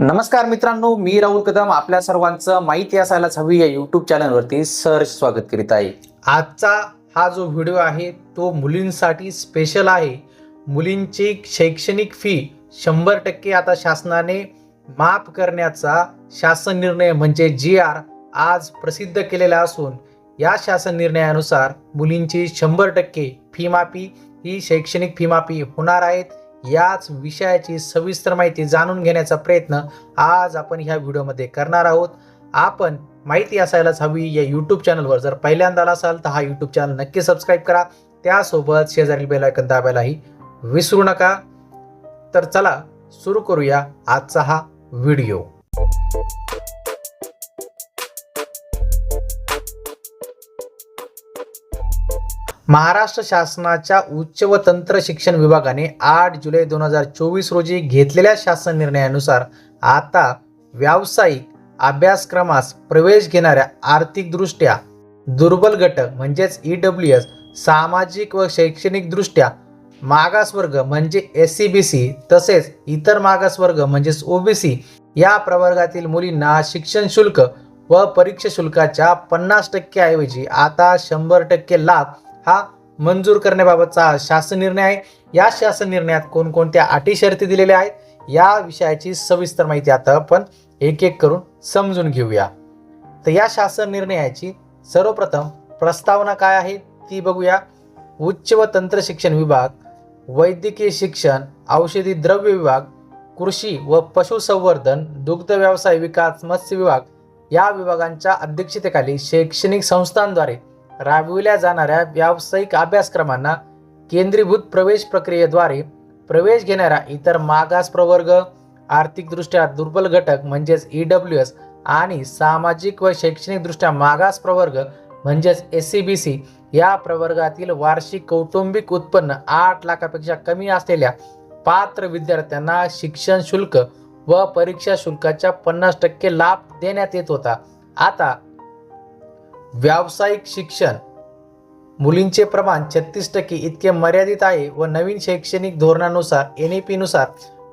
नमस्कार मित्रांनो मी राहुल कदम. आपल्या सर्वांचं माहिती असायलाच हवी या युट्यूब चॅनलवरती सर स्वागत करीत आहे. आजचा हा जो व्हिडिओ आहे तो मुलींसाठी स्पेशल आहे. मुलींची शैक्षणिक फी शंभर टक्के आता शासनाने माफ करण्याचा शासन निर्णय म्हणजे जी आर आज प्रसिद्ध केलेला असून या शासन निर्णयानुसार मुलींची शंभर टक्के फी माफी ही शैक्षणिक फी माफी होणार आहेत. याच विषयाची सविस्तर माहिती जाणून घेण्याचा प्रयत्न आज आपण ह्या व्हिडिओमध्ये करणार आहोत. आपण माहिती असायलाच हवी या यूट्यूब चॅनलवर जर पहिल्यांदा आला असाल तर हा यूट्यूब चॅनल नक्की सबस्क्राईब करा. त्यासोबत शेजारील बेलायकन दाबायलाही विसरू नका. तर चला सुरू करूया आजचा हा व्हिडिओ. महाराष्ट्र शासनाच्या उच्च व तंत्र शिक्षण विभागाने आठ जुलै दोन हजार चोवीस रोजी घेतलेल्या शासन निर्णयानुसार आता व्यावसायिक अभ्यासक्रमास प्रवेश घेणाऱ्या आर्थिकदृष्ट्या दुर्बल घटक म्हणजेच ई डब्ल्यू एस सामाजिक व शैक्षणिकदृष्ट्या मागासवर्ग म्हणजे एस सी बी सी तसेच इतर मागासवर्ग म्हणजेच ओबीसी या प्रवर्गातील मुलींना शिक्षण शुल्क व परीक्षा शुल्काच्या पन्नास टक्के ऐवजी आता शंभर टक्के लाभ हा मंजूर करण्याबाबतचा शासन निर्णय आहे. या शासन निर्णयात कोणकोणत्या अटी शर्ती दिलेल्या आहेत या विषयाची सविस्तर माहिती आता आपण एक एक करून समजून घेऊया. तर या शासन निर्णयाची सर्वप्रथम प्रस्तावना काय आहे ती बघूया. उच्च व तंत्र शिक्षण विभाग वैद्यकीय शिक्षण औषधी द्रव्य विभाग कृषी व पशुसंवर्धन दुग्ध व्यवसाय विकास मत्स्य विभाग या विभागांच्या अध्यक्षतेखाली शैक्षणिक संस्थांद्वारे राबविल्या जाणाऱ्या व्यावसायिक अभ्यासक्रमांना केंद्रीभूत प्रवेश प्रक्रियेद्वारे प्रवेश घेणाऱ्या इतर मागास प्रवर्ग आर्थिकदृष्ट्या दुर्बल घटक म्हणजेच ई डब्ल्यू एस आणि सामाजिक व शैक्षणिकदृष्ट्या मागास प्रवर्ग म्हणजेच एस सी बी सी या प्रवर्गातील वार्षिक कौटुंबिक उत्पन्न आठ लाखापेक्षा कमी असलेल्या पात्र विद्यार्थ्यांना शिक्षण शुल्क व परीक्षा शुल्काच्या पन्नास टक्के लाभ देण्यात येत होता. आता व्यावसायिक शिक्षण. मुलींचे प्रमाण छत्तीस टक्के इतके मर्यादित आहे व नवीन शैक्षणिक धोरणानुसार एन ई पीनुसार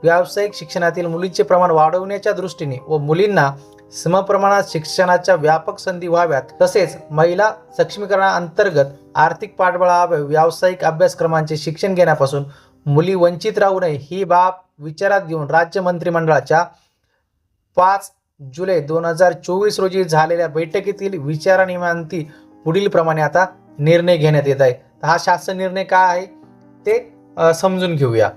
व्यावसायिक शिक्षणातील मुलींचे प्रमाण वाढवण्याच्या दृष्टीने व मुलींना समप्रमाणात शिक्षणाच्या व्यापक संधी व्हाव्यात. तसेच महिला सक्षमीकरणाअंतर्गत आर्थिक पाठबळावर व्यावसायिक अभ्यासक्रमांचे शिक्षण घेण्यापासून मुली वंचित राहू नये ही बाब विचारात घेऊन राज्य मंत्रिमंडळाच्या पाच जुलै दोन हजार चोवीस रोजी झालेल्या बैठकीतील विचारानिमांती पुढील प्रमाणे आता निर्णय घेण्यात येत आहे. तर हा शासन निर्णय काय आहे? ते समजून घेऊया.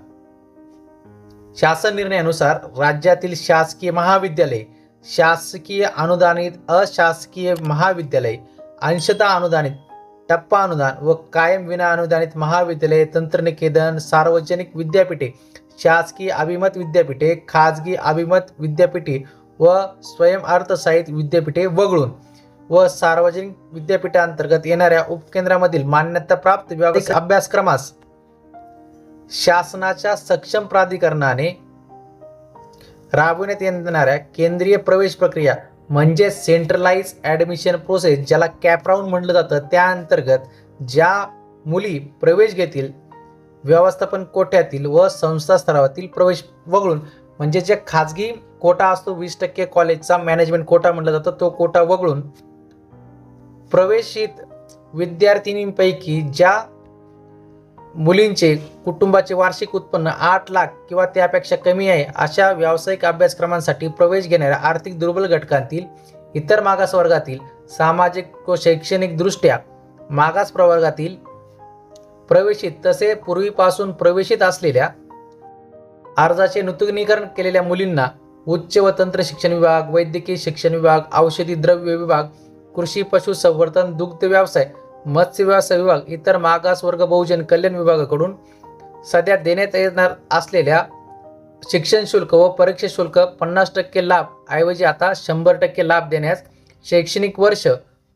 शासन निर्णयानुसार राज्यातील शासकीय महाविद्यालय शासकीय अनुदानित अशासकीय महाविद्यालय अंशता अनुदानित टप्पा अनुदान व कायम विना अनुदानित महाविद्यालय तंत्रनिकेतन सार्वजनिक विद्यापीठे शासकीय अभिमत विद्यापीठे खाजगी अभिमत विद्यापीठे व स्वयं अर्थसाहित्य विद्यापीठे वगळून व सार्वजनिक विद्यापीठांतर्गत येणाऱ्या उपकेंद्रामधील मान्यताप्राप्त व्यावसायिक अभ्यासक्रमास शासनाच्या सक्षम प्राधिकरणाने राबविण्यात येणाऱ्या केंद्रीय प्रवेश प्रक्रिया म्हणजे सेंट्रलाइज ॲडमिशन प्रोसेस ज्याला कॅपराऊंड म्हटलं जातं त्या अंतर्गत ज्या मुली प्रवेश घेतील व्यवस्थापन कोठ्यातील व संस्था स्तरावरील प्रवेश वगळून म्हणजे जे खाजगी कोटा असतो वीस टक्के कॉलेजचा मॅनेजमेंट कोटा म्हटलं जातं. तो कोटा वगळून प्रवेशित विद्यार्थिनींपैकी ज्या मुलींचे कुटुंबाचे वार्षिक उत्पन्न आठ लाख किंवा त्यापेक्षा कमी आहे अशा व्यावसायिक अभ्यासक्रमांसाठी प्रवेश घेणाऱ्या आर्थिक दुर्बल घटकांतील इतर मागास वर्गातील सामाजिक व शैक्षणिकदृष्ट्या मागास प्रवर्गातील प्रवेशित तसे पूर्वीपासून प्रवेशित असलेल्या अर्जाचे नूतनीकरण केलेल्या मुलींना उच्च व तंत्र शिक्षण विभाग वैद्यकीय शिक्षण विभाग औषधी द्रव्य विभाग कृषी पशुसंवर्धन दुग्ध व्यवसाय मत्स्य व्यवसाय विभाग इतर मागासवर्ग बहुजन कल्याण विभागाकडून सध्या देण्यात येणार असलेल्या शिक्षण शुल्क व परीक्षा शुल्क पन्नास टक्के लाभ ऐवजी आता शंभर टक्के लाभ देण्यास शैक्षणिक वर्ष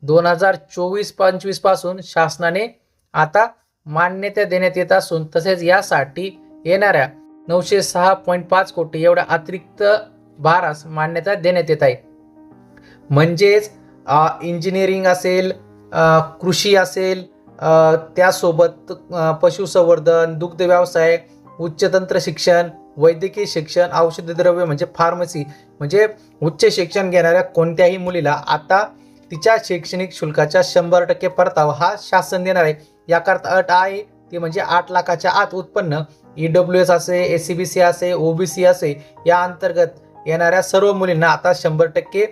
दोन हजार चोवीस पंचवीसपासून शासनाने आता मान्यता देण्यात येत असून तसेच यासाठी येणाऱ्या नऊशे सहा पॉईंट पाच कोटी एवढ्या अतिरिक्त भारास मान्यता देण्यात येत आहे. म्हणजेच इंजिनिअरिंग असेल कृषी असेल त्यासोबत पशुसंवर्धन दुग्ध व्यवसाय उच्च तंत्र शिक्षण वैद्यकीय शिक्षण औषधद्रव्य म्हणजे फार्मसी म्हणजे उच्च शिक्षण घेणाऱ्या कोणत्याही मुलीला आता तिच्या शैक्षणिक शुल्काच्या शंभर टक्के परतावा हा शासन देणार आहे. याकरता अट आहे ती म्हणजे आठ लाखाच्या आत उत्पन्न. ई डब्ल्यू एस असे ए सी बी सी असे ओ बी सी असे या अंतर्गत येणाऱ्या सर्व मुलींना आता शंभर टक्के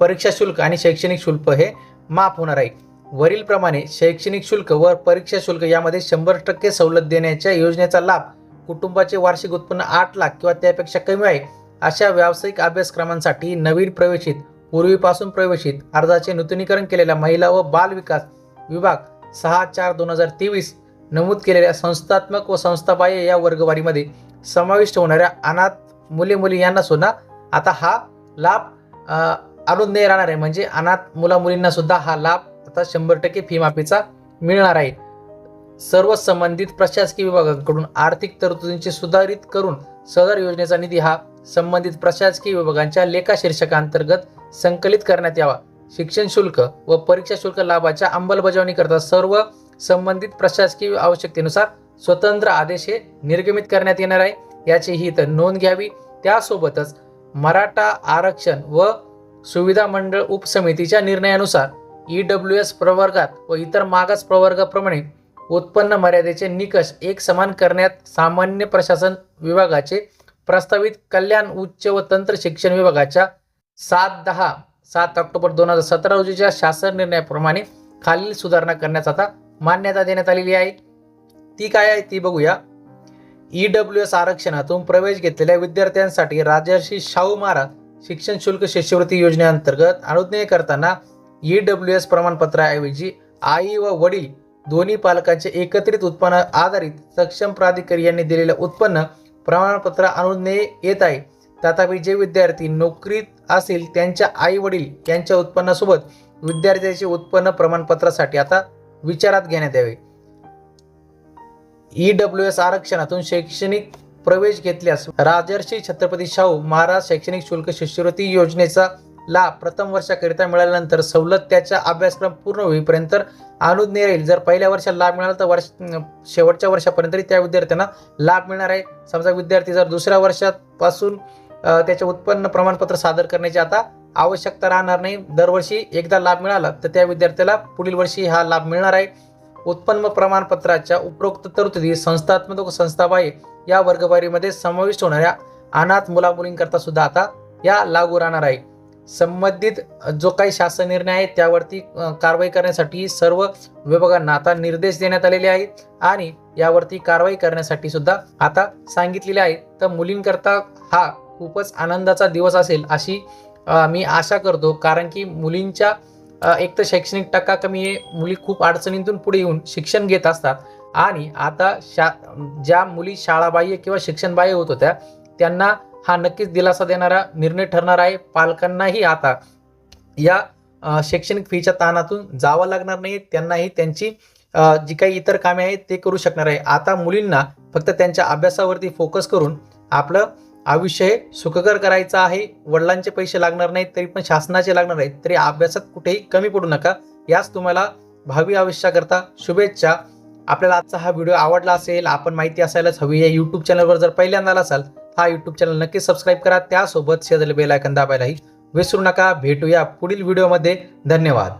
परीक्षा शुल्क आणि शैक्षणिक शुल्क हे माफ होणार आहे. वरीलप्रमाणे शैक्षणिक शुल्क व परीक्षा शुल्क यामध्ये शंभर टक्के सवलत देण्याच्या योजनेचा लाभ कुटुंबाचे वार्षिक उत्पन्न आठ लाख किंवा त्यापेक्षा कमी आहे अशा व्यावसायिक अभ्यासक्रमांसाठी नवीन प्रवेशित पूर्वीपासून प्रवेशित अर्जाचे नूतनीकरण केलेल्या महिला व बाल विकास विभाग सहा चार दोन हजार तेवीस नमूद केलेल्या संस्थात्मक व संस्थाबाह्य या वर्गवारीमध्ये समाविष्ट होणाऱ्या अनाथ मुले मुली यांना सुद्धा आता हा लाभ आणून नाही राहणार आहे. म्हणजे अनाथ मुला मुलींना सुद्धा हा लाभ आता शंभर टक्के फी माफीचा मिळणार आहे. सर्व संबंधित प्रशासकीय विभागांकडून आर्थिक तरतुदींची सुधारित करून सदर योजनेचा निधी हा संबंधित प्रशासकीय विभागांच्या लेखा शीर्षकांतर्गत संकलित करण्यात यावा. शिक्षण शुल्क व परीक्षा शुल्क लाभाच्या अंमलबजावणीकरता सर्व संबंधित प्रशासकीय आवश्यकतेनुसार स्वतंत्र आदेश हे निर्गमित करण्यात येणार आहे. याचीही तर नोंद घ्यावी. त्यासोबतच मराठा आरक्षण व सुविधा मंडळ उपसमितीच्या निर्णयानुसार ई डब्ल्यू एस प्रवर्गात व इतर मागास प्रवर्गाप्रमाणे उत्पन्न मर्यादेचे निकष एक समान करण्यात सामान्य प्रशासन विभागाचे प्रस्तावित कल्याण उच्च व तंत्र शिक्षण विभागाच्या सात दहा सात ऑक्टोबर दोन हजार सतरा रोजीच्या शासन निर्णयाप्रमाणे खालील सुधारणा करण्यास आता मान्यता देण्यात आलेली आहे. ती काय आहे ती बघूया. ई डब्ल्यू एस आरक्षणातून प्रवेश घेतलेल्या विद्यार्थ्यांसाठी राजर्षी शाहू महाराज शिक्षण शुल्क शिष्यवृत्ती योजनेअंतर्गत अनुज्ञेय करताना ई डब्ल्यू एस प्रमाणपत्राऐवजी आई व वडील दोन्ही पालकांचे एकत्रित उत्पन्न आधारित सक्षम प्राधिकारी यांनी दिलेलं उत्पन्न प्रमाणपत्र अनुज्ञेय येत आहे. तथापि जे विद्यार्थी नोकरीत असतील त्यांच्या आई वडील यांच्या उत्पन्नासोबत विद्यार्थ्याचे उत्पन्न प्रमाणपत्रासाठी आता विचारात घेण्यात यावे. ई डब्ल्यू एस आरक्षणातून शैक्षणिक प्रवेश घेतल्यास राजर्षी छत्रपती शाहू महाराज शैक्षणिक शुल्क शिष्यवृत्ती योजनेचा लाभ प्रथम वर्षाकरिता मिळाल्यानंतर सवलत त्याचा अभ्यासक्रम पूर्ण होईपर्यंत अनुज्ञेय राहील. जर पहिल्या वर्षात लाभ मिळाला तर वर्ष शेवटच्या वर्षापर्यंत त्या विद्यार्थ्यांना लाभ मिळणार आहे. समजा विद्यार्थी जर दुसऱ्या वर्षापासून त्याचे उत्पन्न प्रमाणपत्र सादर करण्याची आता आवश्यकता राहणार नाही. दरवर्षी एकदा लाभ मिळाला तर त्या विद्यार्थ्याला पुढील वर्षी हा लाभ मिळणार आहे. उत्पन्न प्रमाणपत्राच्या उपरोक्त तरतुदी संस्थात्मक व संस्थाबाह्य या वर्गवारीमध्ये समाविष्ट होणाऱ्या अनाथ मुला मुलींकरता सुद्धा आता या लागू राहणार आहे. संबंधित जो काही शासन निर्णय आहे त्यावरती कारवाई करण्यासाठी सर्व विभागांना आता निर्देश देण्यात आलेले आहेत आणि यावरती कारवाई करण्यासाठी सुद्धा आता सांगितलेले आहे. तर मुलींकरता हा खूपच आनंदाचा दिवस असेल अशी मी आशा करतो. कारण की मुलींच्या एक तर शैक्षणिक टक्का कमी आहे. मुली खूप अडचणीतून पुढे येऊन शिक्षण घेत असतात. आणि आता शा ज्या मुली शाळाबाह्य किंवा शिक्षणबाह्य होत होत्या त्यांना हा नक्कीच दिलासा देणारा निर्णय ठरणार आहे. पालकांनाही आता या शैक्षणिक फीच्या ताणातून जावं लागणार नाही. त्यांनाही त्यांची जी काही इतर कामे आहेत ते करू शकणार आहे. आता मुलींना फक्त त्यांच्या अभ्यासावरती फोकस करून आपलं आयुष्य हे सुखकर करायचं आहे वडिलांचे पैसे लागणार नाहीत तरी पण शासनाचे लागणार आहेत तरी अभ्यासात कुठेही कमी पडू नका. याच तुम्हाला भावी आयुष्याकरता शुभेच्छा. आपल्याला आजचा हा व्हिडिओ आवडला असेल आपण माहिती असायलाच हवी. या यूट्यूब चॅनलवर जर पहिल्यांदा असाल हा यूट्यूब चॅनल नक्की सबस्क्राईब करा. त्यासोबत शेजारी बेल आयकन दाबायलाही विसरू नका. भेटूया पुढील व्हिडिओमध्ये धन्यवाद.